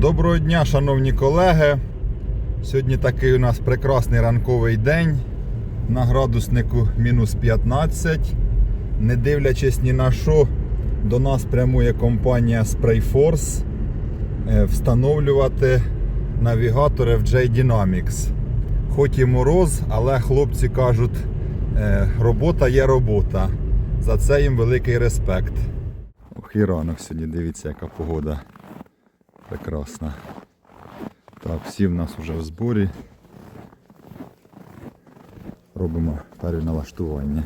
Доброго дня, шановні колеги. Сьогодні такий у нас прекрасний ранковий день. На градуснику мінус 15. Не дивлячись ні на що, до нас прямує компанія Sprayforce е, встановлювати навігатори FJ Dynamics. Хоч і мороз, але хлопці кажуть, е, робота є робота. За це їм великий респект. Ох, і ранок сьогодні, дивіться, яка погода. Прекрасна. Так, всі в нас вже в зборі. Робимо переналаштування.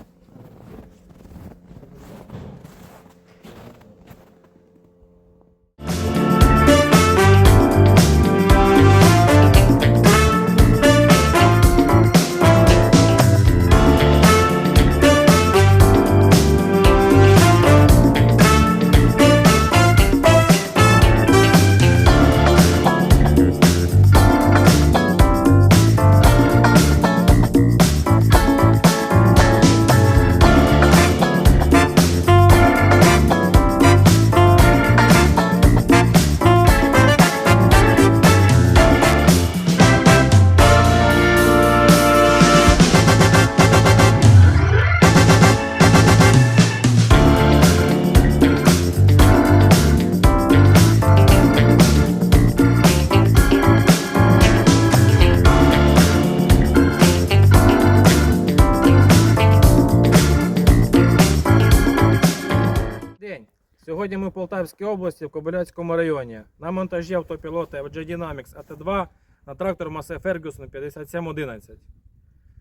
Полтавській області, в Кобиляцькому районі. На монтажі автопілота FG Dynamics AT2 на трактор Massey Ferguson 5711.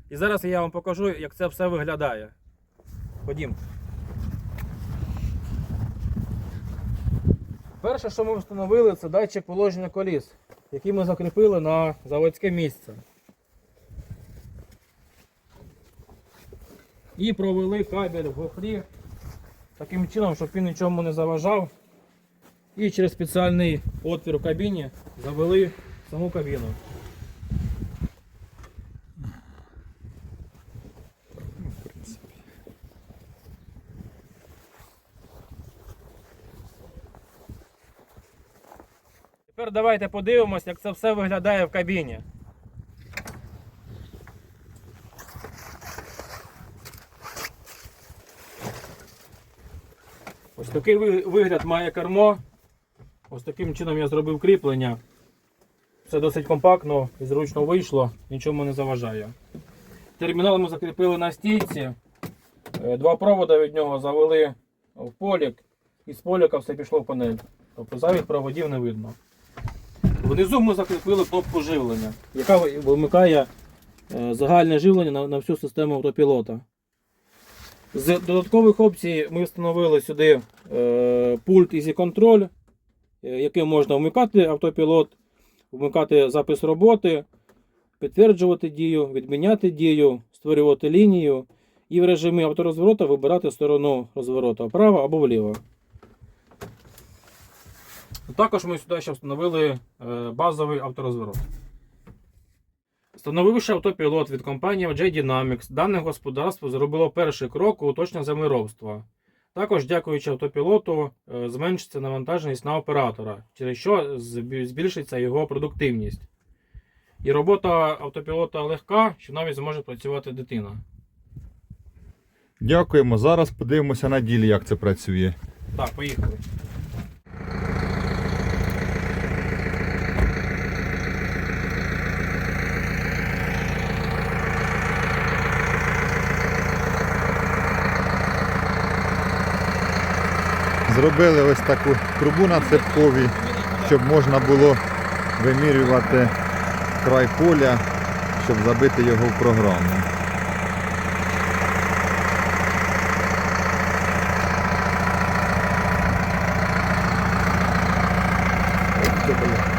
І зараз я вам покажу, як це все виглядає. Ходім. Перше, що ми встановили, це датчик положення коліс, який ми закріпили на заводське місце. І провели кабель в гофрі таким чином, щоб він нічому не заважав. І через спеціальний отвір у кабіні завели саму кабіну. Ну. Тепер давайте подивимось, як це все виглядає в кабіні. Такий вигляд має кермо. Ось таким чином я зробив кріплення. Все досить компактно і зручно вийшло, нічому не заважає. Термінал ми закріпили на стійці. Е, Два провода від нього завели в полік, і з поліка все пішло в панель. Тобто зайвих проводів не видно. Внизу ми закріпили кнопку живлення, яка вимикає е, загальне живлення на, на всю систему автопілота. З додаткових опцій ми встановили сюди пульт Easy Control, е, яким можна вмикати автопілот, вмикати запис роботи, підтверджувати дію, відміняти дію, створювати лінію і в режимі авторозвороту вибирати сторону розвороту вправо або вліво. Також ми сюди ще встановили е, базовий авторозворот. Встановивши автопілот від компанії J Dynamics, дане господарство зробило перший крок у уточнення землеробства. Також, дякуючи автопілоту, е, зменшиться навантаженість на оператора, через що збільшиться його продуктивність. І робота автопілота легка, що навіть зможе працювати дитина. Дякуємо. Зараз подивимося на ділі, як це працює. Так, поїхали. Зробили ось таку трубу на цепковій, щоб можна було вимірювати край поля, щоб забити його в програму. Так,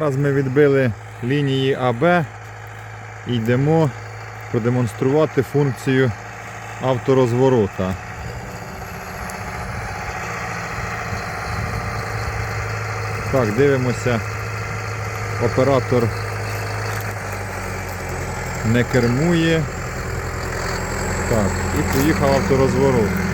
Зараз ми відбили лінії АБ і йдемо продемонструвати функцію авторозворота. Так, дивимося. Оператор не кермує. Так, і поїхав авторозворот.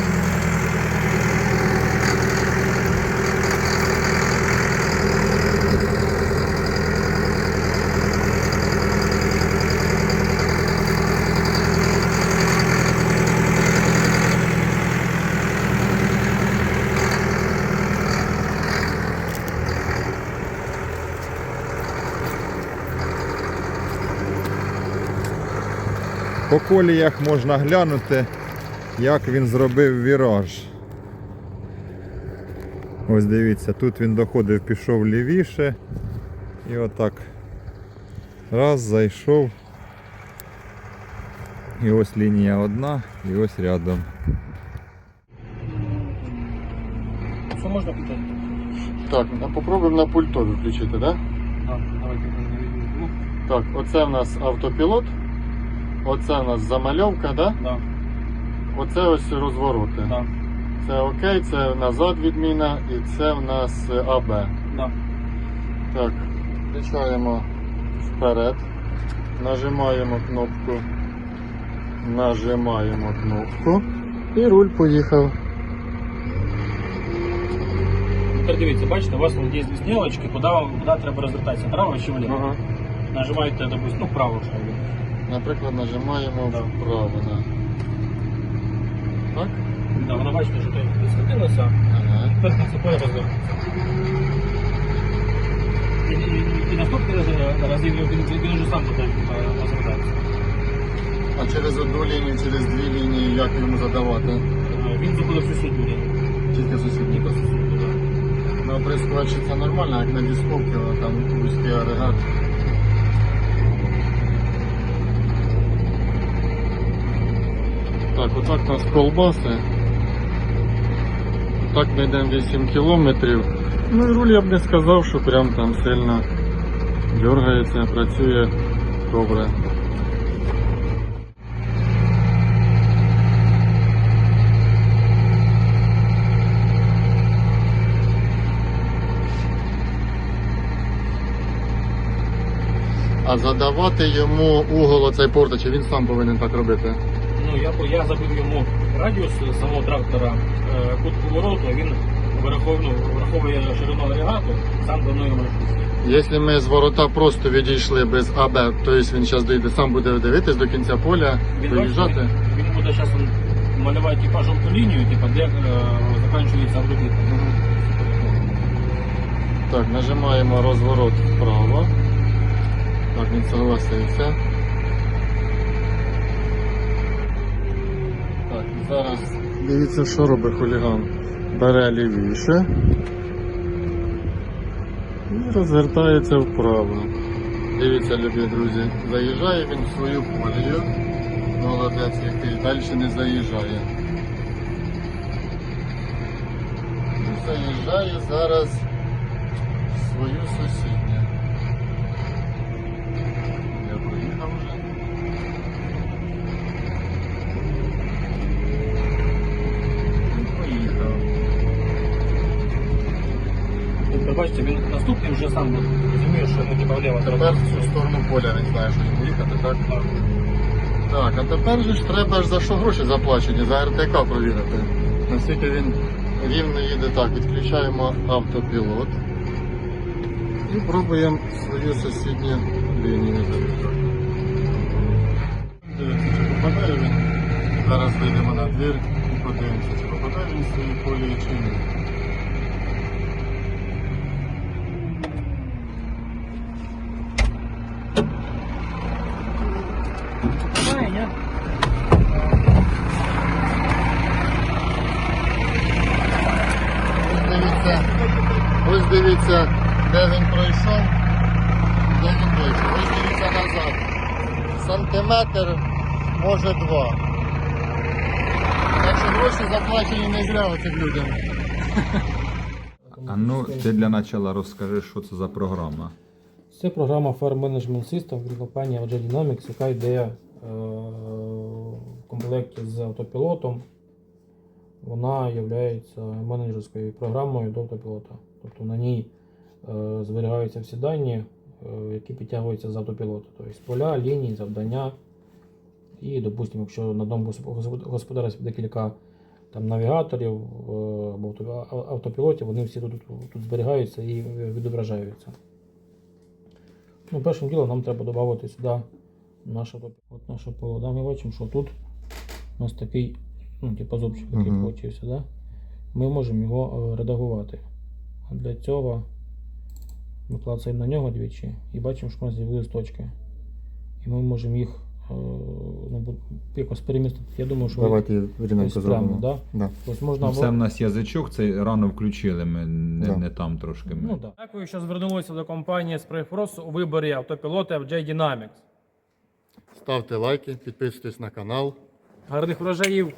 По коліях можна глянути, як він зробив віраж. Ось дивіться, тут він доходив, пішов лівіше. І отак. Раз, зайшов. І ось лінія одна, і ось рядом. Що можна питати? Так, а попробуємо на пультові включити, так? Да? Так, давайте. Так, оце в нас автопілот, оце в нас замальовка, да? Да, оце ось розвороти. да, Це окей, це назад відміна і це в нас АБ. да. Так, включаємо вперед, нажимаємо кнопку, нажимаємо кнопку і руль поїхав. Тепер дивіться, бачите, у вас є стрілочки, куди, вам- куди треба розвертатися, право чи вліво. Ага. Нажимаєте, допустим, ну, вправо що ли. Наприклад, нажимаємо Да. вправо. Да. Так? Да, воно бачите, що тут відсвітилося, Ага. тепер поле розвернеться. І, і, і наступний раз, разів він, він, він вже сам буде е, розвертатися. А через одну лінію, через дві лінії, як йому задавати? Е, Він заходить в сусідню лінію. Тільки сусідні. Тільки сусідню, да. На оприскувачі це нормально, як на дисковці, там вузький агрегат. Так, отак у нас колбаси. Так ми йдемо 8 кілометрів. Ну руль я б не сказав, що прям там сильно дергається, працює добре. А задавати йому угол оцей портач, він сам повинен так робити. Ну, я, я забив йому радіус самого трактора, е, кут повороту, він враховує, ну, враховує ширину агрегату, сам планує маршрут. Якщо ми з ворота просто відійшли без АБ, то есть він зараз дійде, сам буде дивитись до кінця поля, Він, виїжджати. він, він буде зараз малювати типа, жовту лінію, типа, де е, закінчується вроді. Так, нажимаємо розворот вправо. Так, він согласився. Так, і зараз дивіться, що робить хуліган. Бере лівіше і розвертається вправо. Дивіться, любі друзі, заїжджає він в свою колію. Молодець, який далі не заїжджає. Заїжджає зараз в свою сусідню. Я проїхав вже. І поїхав. Тобто, бачите, він наступний вже сам розуміє, що йому вліво Тепер в цю сторону поля він знає, що йому їхати, так? Так, а тепер же ж треба ж за що гроші заплачені, за РТК провірити. Наскільки він рівно їде так, відключаємо автопілот і пробуємо свою сусідню лінію. Дивіться, чи попадає він. Зараз вийдемо на двір і подивимося, чи попадає він в свої колії чи ні. Знає, ні? Ось дивіться, ось дивіться, де він пройшов, де він вийшов. Ось дивіться назад. Сантиметр, може два. Так що гроші заплачені не зря оцим людям. А ну, ти для начала розкажи, що це за програма. Це програма Farm Management System від компанії LG Dynamics, яка йде е, в комплекті з автопілотом. Вона є менеджерською програмою до автопілота. Тобто на ній е, зберігаються всі дані, які підтягуються з автопілоту. Тобто поля, лінії, завдання. І, допустимо, якщо на одному госп- господарстві декілька там, навігаторів е, або автопілотів, вони всі тут, тут зберігаються і відображаються. Ну, першим ділом нам треба додати сюди наш автопілот. От наше поле. Да, ми бачимо, що тут у нас такий, ну, типу зубчик такий Мгм. получився. Да? Ми можемо його е, редагувати. Для цього ми клацаємо на нього двічі і бачимо, що у нас з'явились точки. І ми можемо їх е, ну, якось перемістити. Я думаю, що Давайте рівненько зробимо. да? Да. Тобто можна Ну, Це в нас язичок, це рано включили, ми не, Да. не там трошки. Ми. Ну, да. Дякую, що звернулися до компанії Sprayfrost у виборі автопілота FJ Dynamics. Ставте лайки, підписуйтесь на канал. Гарних врожаїв!